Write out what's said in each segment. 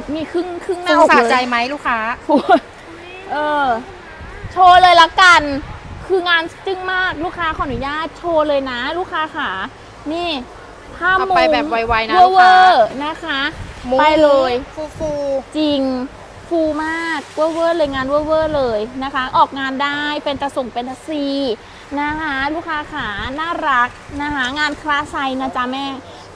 ดมีครึ่งครึ่งหฟูน้าอกสะเลยใจไหมลูกค้าฟูเออ โชว์เลยละกัน คืองานจึ้งมากลูกค้าขออนุญาตโชว์เลยนะ ลูกค้าค่ะ นี่ผ้าเอามุไปแบบไวๆนะเวลูอกร์เวค้าอร์นะคะ มุ้งไปเลย ฟูฟูจริงฟูมากเวอร์เวอร์เลยงานเวอร์เวอร์เลยนะคะ ออกงานได้เป็นตะส่งเป็นตะซีนะคะ ลูกค้าขาน่ารักนะคะ งานคลาสไซส์นะจ๊ะแม่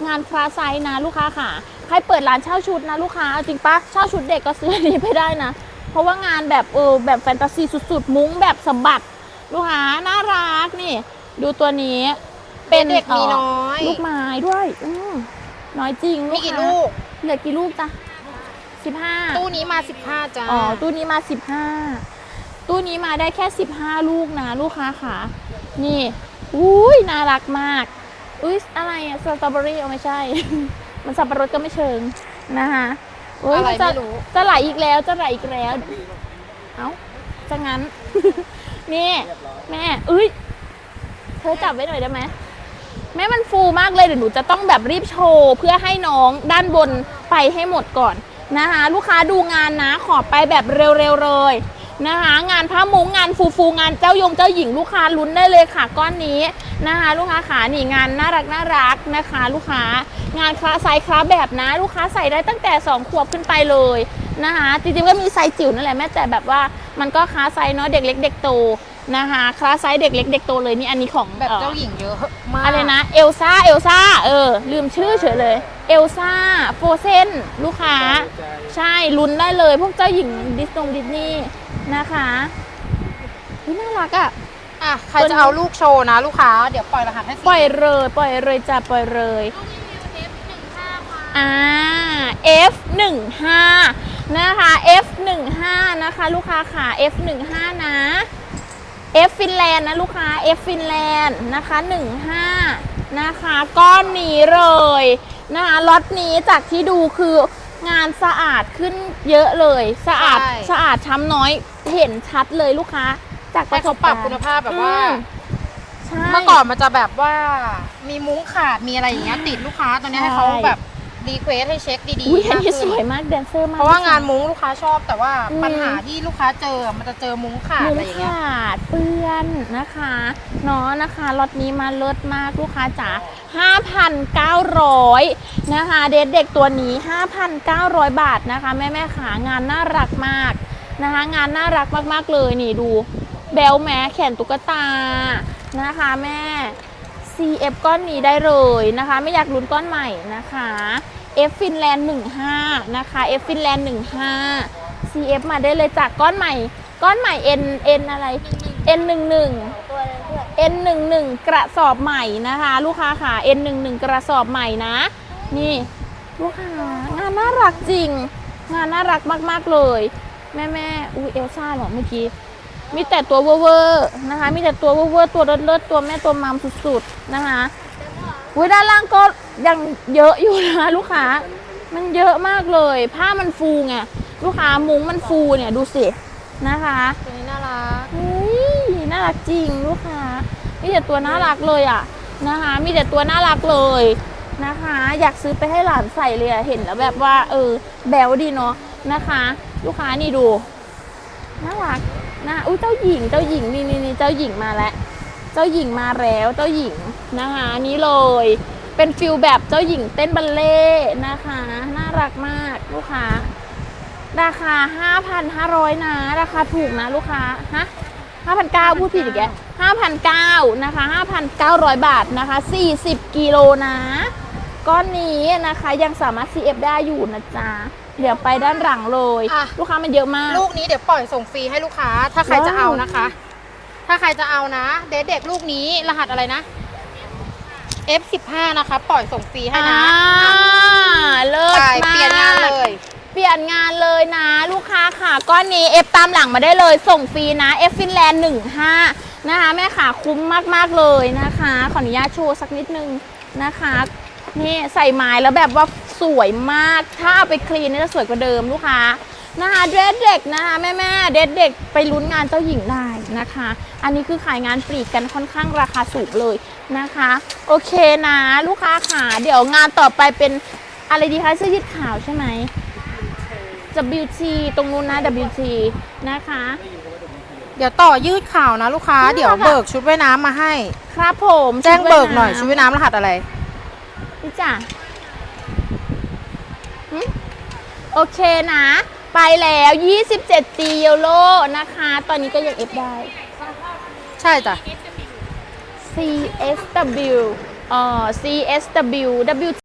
งานคลาสไซส์นะลูกค้าขาใครเปิดร้านเช่าชุดนะลูกค้าเอาจริงปะเช่าชุดเด็กก็ซื้ออันนี้ไปได้นะ เพราะว่างานแบบเออแบบแฟนตาซีสุดๆ มุ้งแบบสะบัดลูกค้าน่ารักนี่ ดูตัวนี้ เป็นเด็กมีอ่อน้อย ลูกไม้ด้วยอืมน้อยจริงมีกี่ค้าลูกเหลือกี่ลูกจ๊ะสิบห้าตู้นี้มา15จ้าอ๋อตู้นี้มาสิบห้าตู้นี้มาได้แค่สิบห้าลูกนะลูกค้าค่ะ นี่อุ้ยน่ารักมาก อุ้ยอะไรอะสตรอเบอรี่เอาไม่ใช่ มันสับปะรดก็ไม่เชิงนะคะโยอะไรจะไม่รู้ จะไหลอีกแล้วจะไหลอีกแล้ว เอ้าจะงั้น นี่ แม่เอ้ยเธอจับไว้หน่อยได้ไหมแม่มันฟูมากเลยเดี๋ยวหนูจะต้องแบบรีบโชว์เพื่อให้น้องด้านบนไปให้หมดก่อนนะคะ ลูกค้าดูงานนะขอไปแบบเร็วๆเลย นะคะ งานผ้ามุ้งงานฟูฟูๆงานเจ้ายงเจ้าหญิงลูกค้าลุ้นได้เลยค่ะ ก้อนนี้นะคะ ลูกค้าขานี่งานน่ารักน่ารักนะคะ ลูกค้างานคลาสไซส์คลาสแบบนะ ลูกค้าใส่ได้ตั้งแต่ 2 ขวบขึ้นไปเลยนะคะจริงๆก็มีไซส์จิ๋วนั่นแหละแม่แต่แบบว่ามันก็คลาสไซส์เนาะเด็กเล็กเด็กโตนะคะคลาสไซส์เด็กเล็กเด็กโตเลยนี่อันนี้ของแบบอ่อเจ้าหญิงเยอะมากอะไรนะเอลซ่าเอลซ่าเออ ลืมชื่อเฉยเลยเอลซ่าโฟเซนลูกค้า ใช่ลุ้นได้เลยพวกเจ้าหญิงดิสนงดิสนีย์ นะคะเฮ้ยน่ารักอะ่ะ อะใครจะเอาลูกโชว์นะ ลูกค้า เดี๋ยวปล่อยรหัสให้ปล่อยเลย ปล่อยเลยจ้ะปล่อยเลยอ่า F15 นะคะ F15 นะคะ ลูกค้าค่ะ F15 นะ F ฟินแลนด์นะลูกค้า F ฟินแลนด์นะคะ15นะคะก้อนนี้เลยนะคะล็อตนี้จากที่ดูคืองานสะอาดขึ้นเยอะเลย สะอาดใช่สะอาดช้ำน้อย เห็นชัดเลยลูกค้า จากปให้ระสเขาบปการัรบณ์คุณภาพแบบว่า อืมใช่ เมื่อก่อนมันจะแบบว่ามีมุ้งขาดมีอะไรอย่างเงี้ยติดลูกค้าตอนนี้ให้เขาใช่แบบรีเควสให้เช็คดีอุ้ยๆอันมากนี้สขึ้นวยมากแดนเซอร์มาก เพราะว่างานมุ้งลูกค้าชอบแต่ว่าอืม ปัญหาที่ลูกค้าเจอมันจะเจอมุ้งขาดมุ้อะไรงอย่างเงี้ย ขาดเปื้อนนะคะเนาะนะคะล็อตนี้มาเลิศมากลูกค้าจ๋า5,900 นะคะ เด็กเด็กตัวนี้ 5,900 บาทนะคะ แม่แม่ขางานน่ารักมาก นะคะ งานน่ารักมากๆเลยนี่ดูเบลแม้แขนตุ๊กตานะคะแม่ CF ก้อนนี้ได้เลยนะคะ ไม่อยากลุ้นก้อนใหม่นะคะ F ฟินแลนด์15 นะคะ F ฟินแลนด์15 CF มาได้เลยจากก้อนใหม่ ก้อนใหม่ N N อะไร N 1 1 N 1 1กระสอบใหม่นะคะ ลูกค้าค่ะ N 1 1กระสอบใหม่นะ นี่ ลูกค้างานน่ารักจริง งานน่ารักมาก ๆ เลย แม่แม่อุ้ยเอลซ่าเหรอเมื่อกี้มีแต่ตัวเวอร์ๆนะคะ มีแต่ตัวเวอร์ๆตัวเลิศๆตัวแม่ตัวมัมสุดๆนะคะอุ้ยด้านล่างก็ยังเยอะอยู่นะลูกค้า มันเยอะมากเลย ผ้ามันฟูไงลูกค้ามุ้งมันฟูเนี่ยดูสินะคะตัวนี้น่ารักเฮ้ยน่ารักจริงลูกค้า มีแต่ตัวน่ารักเลยอะนะคะ มีแต่ตัวน่ารักเลยนะคะ อยากซื้อไปให้หลานใส่เลยอะเห็นแล้วแบบว่า เออแบวดีเนาะนะคะ ลูกค้านี่ดู น่ารักนะอุ้ยเจ้าหญิง เจ้าหญิงนี่นี่นี่เจ้าหญิงมาแล้ว เจ้าหญิงมาแล้ว เจ้าหญิงนะคะนี่เลย เป็นฟิลแบบเจ้าหญิงเต้นบัลเล่ต์นะคะ น่ารักมากลูกค้า ราคา 5,500 นะ ราคาถูกนะลูกค้า ฮะ5,900พูดผิดอีกแก5,900นะคะ5,900 บาทนะคะ 40 กิโลนะ ก้อนนี้นะคะยังสามารถ CF ได้อยู่นะจ๊ะ เดี๋ยวไปด้านหลังเลย อะ ลูกค้ามันเยอะมาก ลูกนี้เดี๋ยวปล่อยส่งฟรีให้ลูกค้า ถ้าใครจะว้าวเอานะคะ ถ้าใครจะเอานะ เด็กเด็กลูกนี้รหัสอะไรนะ F15 นะคะ ปล่อยส่งฟรีให้นะอ่าเลิศไปมาก เปลี่ยนงานเลย เปลี่ยนงานเลยนะลูกค้าค่ะก้อนนี้เอฟตามหลังมาได้เลย ส่งฟรีนะ F ฟินแลนด์15 นะคะ แม่ขาคุ้มมากๆเลยนะคะ ขออนุญาตโชว์สักนิดนึงนะคะ นี่ใส่ไม้แล้วแบบว่าส วยมาก ถ้าเอาไปคลีนนี่จะสวยกว่าเดิมลูกค้านะคะเดรสเด็กนะคะแม่แม่ๆเดรสเด็กไปลุ้นงานเจ้าหญิงได้นะคะ อันนี้คือขายงานปลีกกันค่อนข้างราคาสูงเลยนะคะ โอเคนะลูกค้าขาเดี๋ยวงานต่อไปเป็นอะไรดีคะเสื้อยืดขาวใช่ไหม WT ตรงนู้นนะ WT นะคะ เดี๋ยวต่อยืดข่าวนะลูกค้า เดี๋ยวค่ะเบิกชุดว่ายน้ำมาให้ ครับผมแจ้งเบิกหน่อยชุชุดดว่ายว่ายน้ำรหัสอะไร นี่จ้ะหึ โอเคนะ ไปแล้ว 27ตีเยลโลนะคะ ตอนนี้ก็ยังเอฟได้ ใช่จ้ะ CSW เอ่อ CSW W